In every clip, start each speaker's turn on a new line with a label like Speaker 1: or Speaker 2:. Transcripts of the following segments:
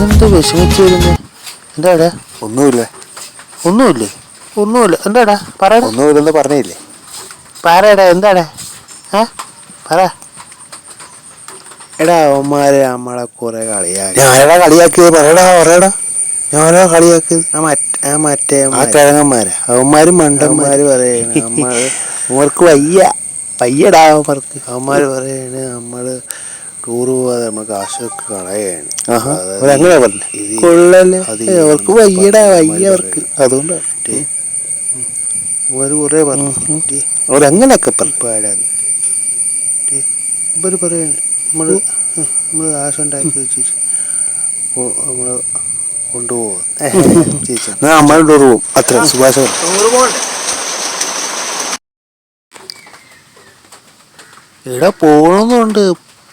Speaker 1: ഇവനെന്ത് വിഷമിച്ചു വരുന്നു എന്താടാ?
Speaker 2: ഒന്നുമില്ല?
Speaker 1: ഒന്നുമില്ലേ? ഒന്നുമില്ല. എന്താടാ? പറയടാ
Speaker 2: ഒന്നുമില്ലെന്ന് പറഞ്ഞില്ലേ?
Speaker 1: പറയടാ എന്താടാ? ആ പറ.
Speaker 2: എടാ അവന്മാര് നമ്മളെ കുറെ കളിയാക്കി. ഞാനടാ കളിയാക്കിയത് പറയടാ പറയടാ. ഞാനോ കളിയാക്കിയത്. ആ മറ്റേ ആ മറ്റേ ആ കിഴങ്ങന്മാരെ അവന്മാര് മണ്ടന്മാര്. പറയണ അവർക്ക് വയ്യ. വയ്യടാ അവർക്ക് അവന്മാര് പറയണ നമ്മൾ ടൂറ് പോവാതെ നമ്മൾ കാശൊക്കെ കളയാണ് അങ്ങനെ പറഞ്ഞു അവർക്ക് വയ്യടാ വയ്യ അവർക്ക്. അതുകൊണ്ടാണ് കുറെ പറഞ്ഞു. അവരങ്ങനെയൊക്കെ പറഞ്ഞു. ഇവർ പറയാണ് നമ്മൾ നമ്മൾ കാശുണ്ടാക്കി വെച്ച് കൊ- നമ്മൾ കൊണ്ടുപോവാ എടാ നമ്മൾ ടൂർ പോകും അത്ര. സുഭാഷ്
Speaker 1: ഇവിടെ പോകണമെന്നുണ്ട്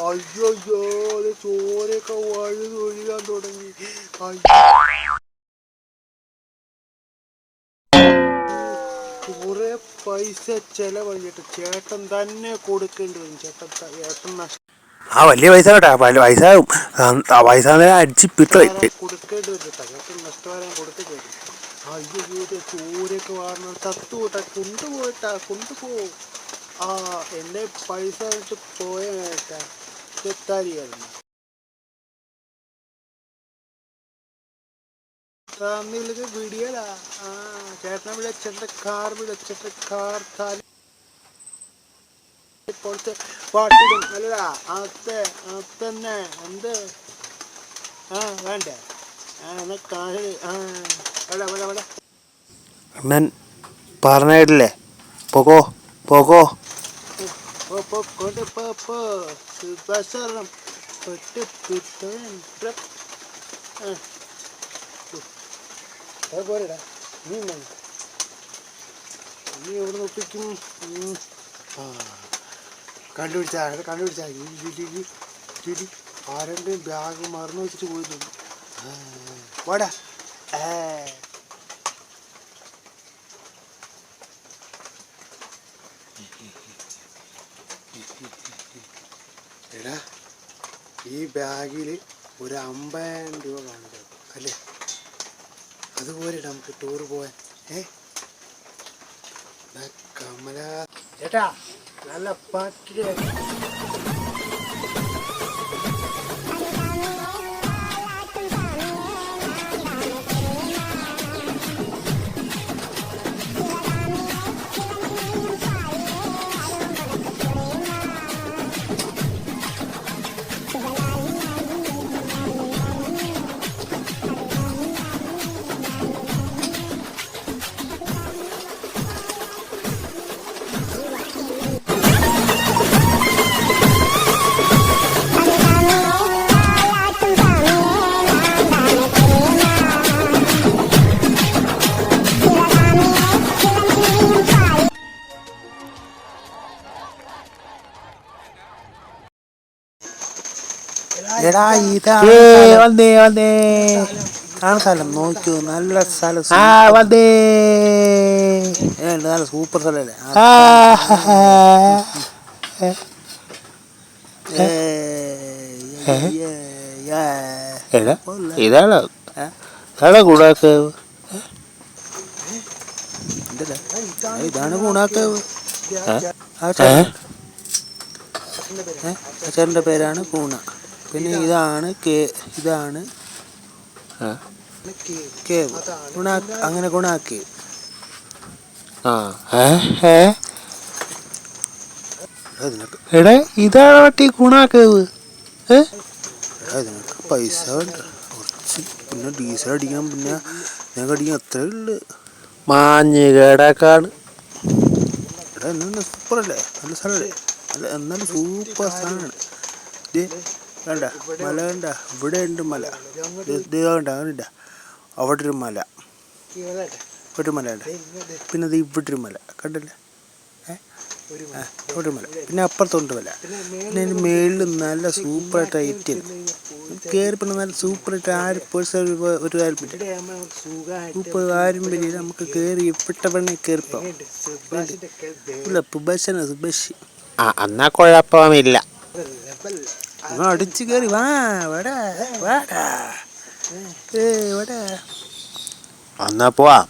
Speaker 2: അയ്യോ ചോരൊക്കെ വഴുത് ഒഴുകാൻ തുടങ്ങി പൈസ ചെലവഴിഞ്ഞിട്ട് ചേട്ടൻ തന്നെ കൊടുക്കേണ്ടി വരും ചേട്ടൻ ചേട്ടൻ നഷ്ടം
Speaker 1: ആ വലിയ പൈസ കേട്ടോ. വലിയ പൈസ അടിച്ച്
Speaker 2: വാർന്ന ആ പൈസ പോയ തമ്മിലത് ആ ചേട്ടനെ വിളിച്ചിട്ട് കാർ വിളിച്ചിട്ട് കാർ താലി ഇപ്പോഴത്തെ പാട്ടിടും. അല്ലടാ അത്തെ അത്തന്നെ എന്ത്? ആ വേണ്ടേ? ആ എന്നാ കാശ് ആ വേണ്ട വേണ്ട വേണ്ട
Speaker 1: അണ്ണൻ പറഞ്ഞിട്ടില്ലേ പോകോ പോകോ
Speaker 2: കൊണ്ട് പോ സുഭാഷണം പെട്ട് പോരെടാ. നീ ഇവിടെ നീ എവിടെ ഒപ്പിക്കും ആ. കണ്ടുപിടിച്ചാ അത് കണ്ടുപിടിച്ചാ ഈ ഇടി, ബാഗ് മറന്നു വെച്ചിട്ട് പോയിട്ടുണ്ട് വാടാ എടാ ഈ ബാഗിൽ ഒരു അമ്പതിനായിരം രൂപ കാണും അല്ലേ? അതുപോലെ നമുക്ക് ടൂർ പോവാൻ. ഏ? കമല. ചേട്ടാ നല്ല പാട്ട് എടാ ഇതാ
Speaker 1: വന്നേ വന്നേ.
Speaker 2: ആണ് സ്ഥലം നോക്കൂ നല്ല സ്ഥലം.
Speaker 1: ആ വന്നേ.
Speaker 2: നല്ല സൂപ്പർ സ്ഥലല്ലേ.
Speaker 1: ഇതാണ്? ഇതാണ്?
Speaker 2: ഏ, ഇതാണ് ഗുണാക്കേവ്? ആ ചേട്ടന്റെ പേരാണ് കൂണ പിന്നെ ഇതാണ് കേ ഇതാണ്. കേവ് അങ്ങനെ ഗുണാക്കി.
Speaker 1: എടാ ഇതാണ് പറ്റി ഗുണാക്കേവ്
Speaker 2: പൈസ കുറച്ച് പിന്നെ ഡീസൽ അടിക്കാൻ പിന്നെ ഞങ്ങൾക്ക് അടിക്കാൻ അത്രേ ഉള്ളു.
Speaker 1: മാഞ്ഞ് കേടാക്കാണ്.
Speaker 2: എടാ എന്നാ സൂപ്പർ അല്ലേ നല്ല സ്ഥലമല്ലേ നല്ല എന്നാലും സൂപ്പർ സ്ഥലമാണ്. വേണ്ട മല കണ്ട ഇവിടെ ഉണ്ട് മല വേണ്ട അങ്ങനെണ്ട അവിടെ ഒരു മല. ഒരു മല ഉണ്ട് പിന്നെ അത് ഇവിടെ ഒരു മല. കണ്ടില്ലേ? ഒരു മല. പിന്നെ അപ്പുറത്തുണ്ട് മല. പിന്നെ അതിന് മേളിൽ നല്ല സൂപ്പറായിട്ട് ഐറ്റ് കയറി പിന്നെ നല്ല സൂപ്പറായിട്ട് ആര് പേഴ്സൺ ഒരു കാര്യം സൂപ്പർ ആരും വലിയ നമുക്ക് കയറി ഇപ്പിട്ട പെണ്ണെ കയറിപ്പോ ഇല്ല സുബാഷാണ് സുബാഷ്
Speaker 1: ആ എന്നാ കുഴപ്പമില്ല.
Speaker 2: അടിച്ച് കയറി വാ വട വട. ഏ വാടാ.
Speaker 1: എന്നാ പോവാം.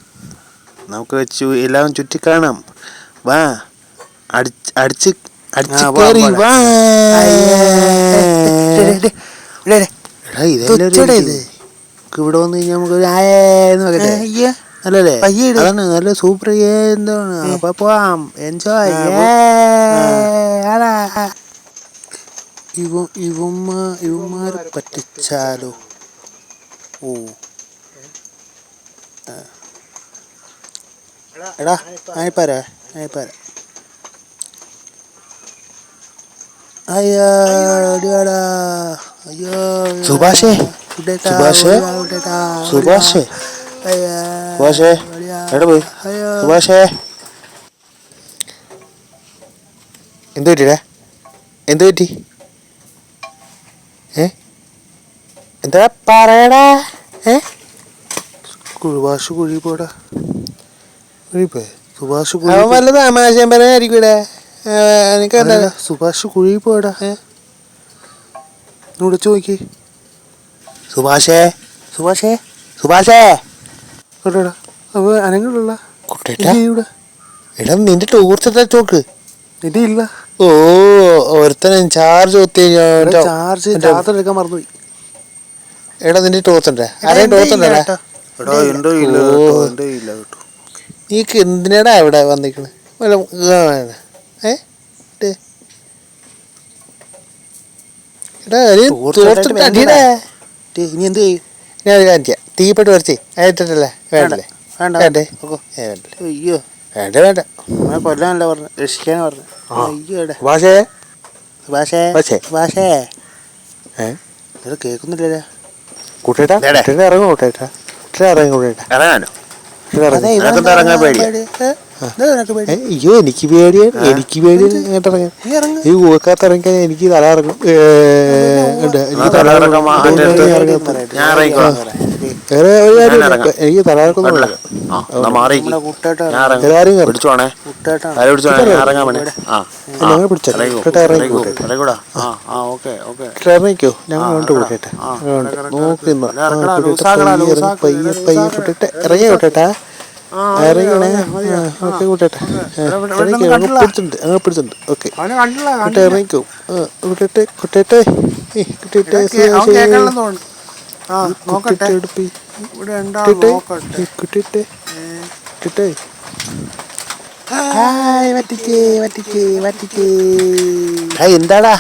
Speaker 1: നമുക്ക് ചു എല്ലാം ചുറ്റിക്കാണാം വാ അടിച്ച് അടിച്ച് അടിച്ച് കയറി. വാ.
Speaker 2: ഇവിടെ
Speaker 1: വന്നു കഴിഞ്ഞാൽ നമുക്ക് ഒരു ആയെന്ന് വെക്കട്ടെ. അതാണ് നല്ല സൂപ്പർ എന്താണ്. അപ്പൊ പോവാം. എൻജോയ്
Speaker 2: ആ, ഇവ ഇവമ്മ ഇവന്മാർ പറ്റിച്ചാലോ? ഓ. എടാ ആയിപ്പാരാ ആയിപ്പാരാ അയ്യോ അടിയാടാ അയ്യോ
Speaker 1: സുഭാഷേ, സുഭാഷേ, സുഭാഷേ,
Speaker 2: അയ്യോ,
Speaker 1: സുഭാഷേ. എവിടെ പോയി? സുഭാഷേ. എന്തു പറ്റിടാ എന്ത് പറ്റി ഏ എന്താ പറയടാ? ഏ?
Speaker 2: സുഭാഷ് കുഴി പോടാ കുഴി പോയ സുഭാഷ് കുഴി
Speaker 1: അവൻ വല്ല തമാശയും പറയാനായിരിക്കും ഇവിടെ. എനിക്ക്
Speaker 2: അല്ല, സുഭാഷ് കുഴി പോടാ
Speaker 1: ഏ?
Speaker 2: വിളിച്ചു നോക്കി
Speaker 1: സുഭാഷേ?
Speaker 2: സുഭാഷേ?
Speaker 1: സുഭാഷേ?
Speaker 2: കൊട്ടോടാ അപ്പൊ അനങ്ങളുള്ള
Speaker 1: കുട്ടേട്ടാ. എടാ നിന്റെ ടൂർച്ചത്തെ ചോക്ക്?
Speaker 2: നിന്റെ ഇല്ല.
Speaker 1: ഓ ഒരുത്തനെ ചാർജ്
Speaker 2: ചാർജ് ചാർജ് എടുക്കാൻ മറന്നുപോയി.
Speaker 1: എടാ നിന്റെ ടോർച്ചുണ്ടേ ആരെയും.
Speaker 2: ഇല്ല കേട്ടോ.
Speaker 1: നീക്ക് എന്തിനാടാ ഇവിടെ വന്നിക്കണ്. ഏ? തീപ്പെട്ട് വരച്ചേ. ആയിട്ടല്ലേ വേണ്ടല്ലേ?
Speaker 2: വേണ്ട. അയ്യോ.
Speaker 1: വേണ്ട വേണ്ട?
Speaker 2: കൊല്ലാനല്ല പറഞ്ഞു. രക്ഷിക്കാനാ പറഞ്ഞു. അയ്യോ എടാ.
Speaker 1: ഭാഷേ
Speaker 2: ഭാഷേ
Speaker 1: ഭാഷേ.
Speaker 2: ഭാഷേ കേൾക്കുന്നില്ലല്ലേ.
Speaker 1: കൂട്ടേട്ടാ. കൂട്ടേട്ടാ ഇറങ്ങും കൂട്ടേട്ടാ ഇറങ്ങും കൂട്ടേട്ടാ
Speaker 2: ഇറങ്ങാനോ? ഇറങ്ങാൻ പേടിയാ?
Speaker 1: അയ്യോ എനിക്ക് പേടിയാണ് എനിക്ക് പേടിയാണ് ഇറങ്ങാൻ. ഈ ഊക്കാത്ത ഇറങ്ങിക്കാൻ എനിക്ക് തല ഇറങ്ങും. എനിക്ക് തല ഇറങ്ങും വേറെ ഒരു കാര്യമില്ല. എനിക്ക് തല
Speaker 2: ആ, എന്നാ മാറിക്ക്. നമ്മുടെ
Speaker 1: എല്ലാവരും ഇറങ്ങും.
Speaker 2: പിടിച്ചോണേ
Speaker 1: കുട്ടേട്ടാ.
Speaker 2: തല പിടിച്ചോണേ ഞാൻ ഇറങ്ങാൻ വേണേ ആ
Speaker 1: പിടിച്ചോ. ഇറങ്ങി.
Speaker 2: ഇറങ്ങിക്കൂടാ. ആ ആ ഓക്കെ ഓക്കെ.
Speaker 1: കുട്ടേട്ടാ ഇറങ്ങിക്കോ ഞങ്ങൾ കൊണ്ട്
Speaker 2: ഇറങ്ങാം.
Speaker 1: കൂട്ടേട്ടെ
Speaker 2: ആ,
Speaker 1: അങ്ങോട്ട്
Speaker 2: ഇറങ്ങ്,
Speaker 1: നോക്കി നിന്നോ. ആ, കുട്ടേട്ടാ,
Speaker 2: ലൂസാക്കടാ,
Speaker 1: പയ്യെ ഇറങ്ങ്, പയ്യെ പയ്യെ കുട്ടേട്ടെ ഇറങ്ങി കൂട്ടേട്ടാ ഇറങ്ങണേ. ആ, ഓക്കെ കൂട്ടേട്ടെ. ആ,
Speaker 2: ഇവിടെ- ഇവിടെ
Speaker 1: ഇറങ്ങിക്കോ.
Speaker 2: ഒന്നും
Speaker 1: അങ്ങ് പിടിച്ചിട്ടുണ്ട് അങ്ങ് പിടിച്ചിട്ടുണ്ട്. ഓക്കെ.
Speaker 2: അവനെ കണ്ടില്ല
Speaker 1: കുട്ടേ ഇറങ്ങിക്കോ. ആ, കുട്ടേട്ടെ കുട്ടേട്ടെ ഏ, കുട്ടേട്ടെ
Speaker 2: അവൻ കേൾക്കണമെന്ന് തോന്നുന്നു. ആ നോക്കട്ടെ. ഇവിടെ ഉണ്ടാ നോക്കട്ടെ?
Speaker 1: കുട്ടേട്ടെ ഹായ് വറ്റിക്കേ വറ്റിക്കേ വറ്റിക്കേ ഹായ് എന്താടാ.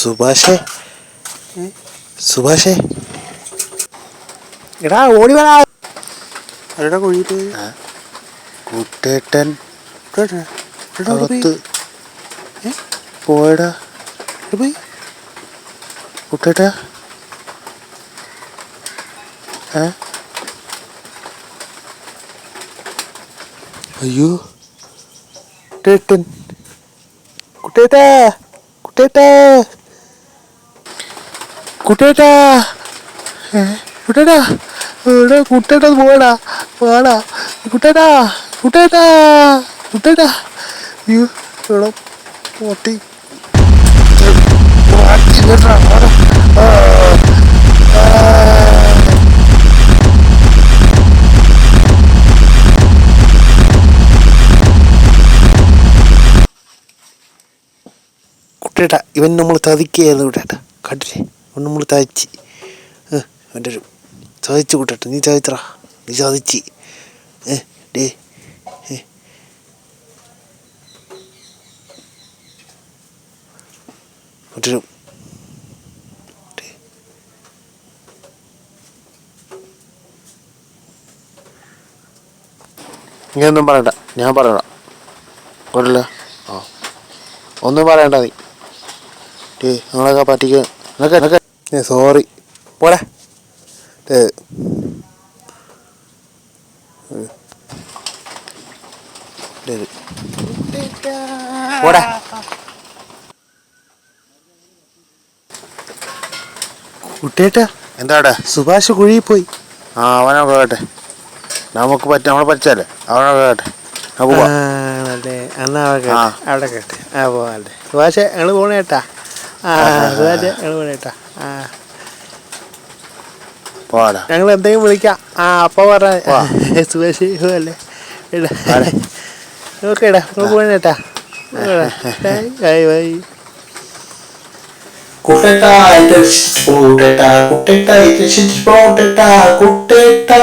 Speaker 1: സുഭാഷേ? സുഭാഷേ. എടാ ഓടി വേടാ.
Speaker 2: ആരുടെ കുഴിയിട്ട്?
Speaker 1: കുട്ടേട്ടൻ.
Speaker 2: കേട്ടോ? കേട്ടോ അവിടെ പോയി?
Speaker 1: പോയടാ.
Speaker 2: പോയി?
Speaker 1: കുട്ടേട്ടാ. ഏ? അയ്യോ. കുട്ടേട്ടൻ. കുട്ടേട്ടാ. കുട്ടേട്ടാ. കുട്ടേട്ടാ. കുട്ടേട്ടാ. ഇവിടെ കുട്ടേട്ടാ പോടാ. പോടാ. കുട്ടേട്ടാ കുട്ടേട്ടാ കുട്ടേട്ടാ. അയ്യോ എടാ പൊട്ടി. കുട്ടേട്ടാ ഇവൻ നമ്മൾ തതിക്കുകയായിരുന്നു കുട്ടേട്ടാ. കണ്ടില്ലേ? ഇവൻ നമ്മൾ തയ്ച്ച് അവന്റെ ഒരു ചതിച്ചു കൂട്ടട്ടെ. നീ ചതിച്ചറ നീ ചതിച്ച്. ഏ ഡേ. മറ്റൊരു ഇങ്ങനൊന്നും പറയണ്ട. ഞാൻ പറയണ ഒരല്ല ആ. ഒന്നും പറയണ്ട നീ. ടേ നിങ്ങളൊക്കെ പറ്റിക്ക നിനക്ക് നിനക്ക് സോറി പോരാ. പോടാ. കുട്ടിയേട്ടാ
Speaker 2: എന്താടാ?
Speaker 1: സുഭാഷ് കുഴിയിൽ പോയി.
Speaker 2: ആ കേട്ടെ. നമുക്ക് പറ്റ നമ്മളെ പറ്റാലേ അവനൊക്കെ കേട്ടെ. നമുക്ക് പോവാം.
Speaker 1: ആണല്ലേ എന്നാ അവിടെ
Speaker 2: ആ.
Speaker 1: കേട്ടെ അവിടെ കേട്ടെ. ആ പോവാല്ലേ സുഭാഷേ ഞങ്ങൾ പോണേട്ടാ ആ സുഭാഷേ ഞങ്ങൾ പോണേട്ടാ ഞങ്ങൾ എന്തെങ്കിലും വിളിക്കാം. ആ അപ്പ പറ.
Speaker 2: വാ.
Speaker 1: സുഭാഷ് പോവല്ലേ ഇടാ. നമ്മൾ പോണേട്ടാ ബൈ ബൈ
Speaker 3: കുട്ടേട്ടാ ഇത് കുട്ടേട്ടാ കുട്ടേട്ടാ ഇത് കുട്ടേട്ടാ കുട്ടേട്ടാ